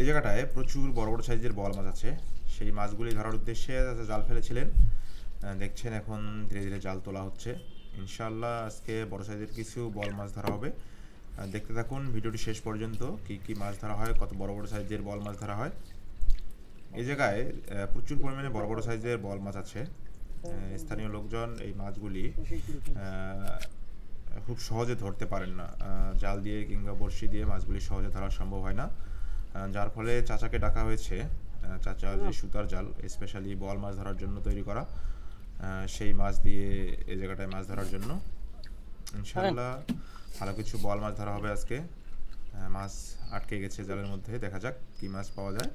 এই জায়গাটায় প্রচুর বড় বড় সাইজের বল মাছ আছে। সেই মাছগুলি ধরার উদ্দেশ্যে জাল ফেলেছিলেন। দেখছেন এখন ধীরে ধীরে জাল তোলা হচ্ছে। ইনশাআল্লাহ আজকে বড় সাইজের কিছু বল মাছ ধরা হবে। দেখতে থাকুন ভিডিওটি শেষ পর্যন্ত কি কি মাছ ধরা হয়, কত বড় বড় সাইজের বল মাছ ধরা হয়। এই জায়গায় প্রচুর পরিমাণে বড় বড় সাইজের বল মাছ আছে। স্থানীয় লোকজন এই মাছগুলি খুব সহজে ধরতে পারেন না। জাল দিয়ে কিংবা বড়শি দিয়ে মাছগুলি সহজে ধরা সম্ভব হয় না। যার ফলে চাচাকে ডাকা হয়েছে। চাচা যে সুতার জাল স্পেশালি বল মাছ ধরার জন্য তৈরি করা সেই মাছ দিয়ে এই জায়গাটায় মাছ ধরার জন্য। ইনশাআল্লাহ ভালো কিছু বল মাছ ধরা হবে আজকে। মাছ আটকে গেছে জালের মধ্যে দেখা যাক কি মাছ পাওয়া যায়।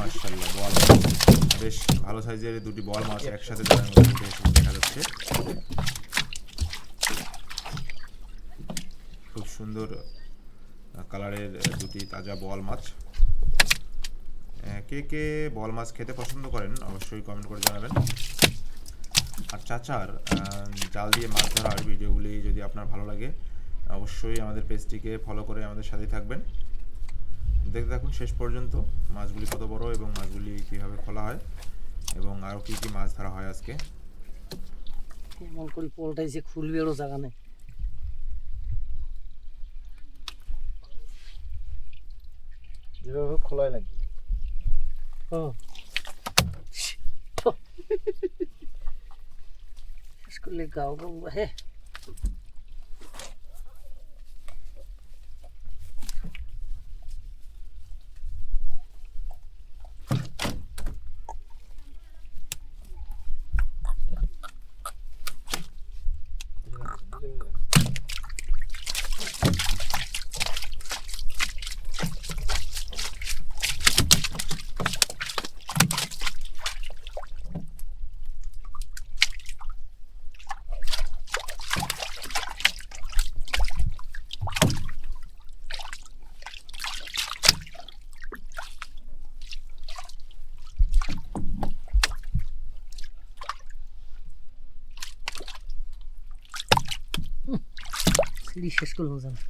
মাশাআল্লাহ বল বেশ ভালো সাইজের দুটি বল মাছ একসাথে দেখা যাচ্ছে। খুব সুন্দর কালারের দুটি তাজা বল মাছ। কে কে বল মাছ খেতে পছন্দ করেন অবশ্যই কমেন্ট করে জানাবেন। আর চাচার জাল দিয়ে মাছ ধরার ভিডিওগুলি যদি আপনার ভালো লাগে অবশ্যই আমাদের পেজটিকে ফলো করে আমাদের সাথেই থাকবেন। দেখতে থাকুন শেষ পর্যন্ত মাছগুলি কত বড় এবং মাছগুলি কীভাবে খোলা হয় এবং আরও কী কী মাছ ধরা হয় আজকে। এমন করে পোলটাইছে খুলবে ওরও জায়গা নেই যেভাবে খোলায় নাকি? ও। শেষ করলে গাও গাও হে। সিঁড়ি শেষ করল জানা